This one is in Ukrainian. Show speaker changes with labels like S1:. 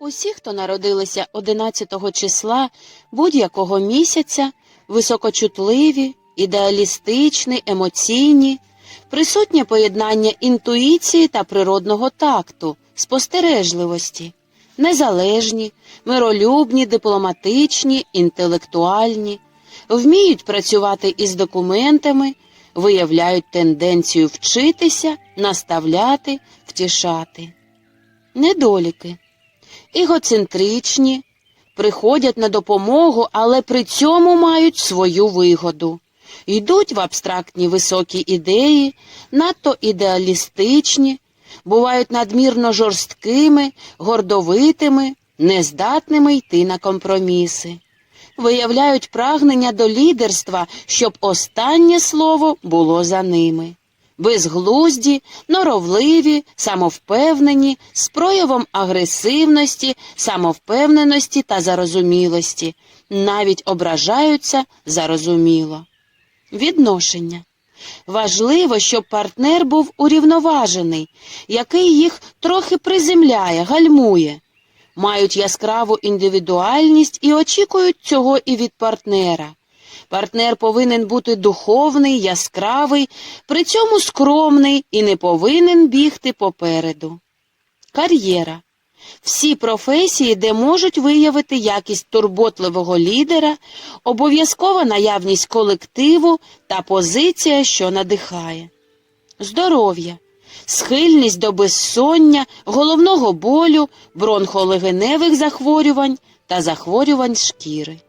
S1: Усі, хто народилися 11 числа будь-якого місяця, високочутливі, ідеалістичні, емоційні, присутнє поєднання інтуїції та природного такту, спостережливості, незалежні, миролюбні, дипломатичні, інтелектуальні, вміють працювати із документами, виявляють тенденцію вчитися, наставляти, втішати. Недоліки егоцентричні, приходять на допомогу, але при цьому мають свою вигоду. Йдуть в абстрактні високі ідеї, надто ідеалістичні, бувають надмірно жорсткими, гордовитими, нездатними йти на компроміси. Виявляють прагнення до лідерства, щоб останнє слово було за ними безглузді, норовливі, самовпевнені, з проявом агресивності, самовпевненості та зарозумілості, навіть ображаються зарозуміло. Відношення. Важливо, щоб партнер був урівноважений, який їх трохи приземляє, гальмує. Мають яскраву індивідуальність і очікують цього і від партнера. Партнер повинен бути духовний, яскравий, при цьому скромний і не повинен бігти попереду. Кар'єра. Всі професії, де можуть виявити якість турботливого лідера, обов'язкова наявність колективу та позиція, що надихає. Здоров'я. Схильність до безсоння, головного болю, бронхолегеневих захворювань та захворювань шкіри.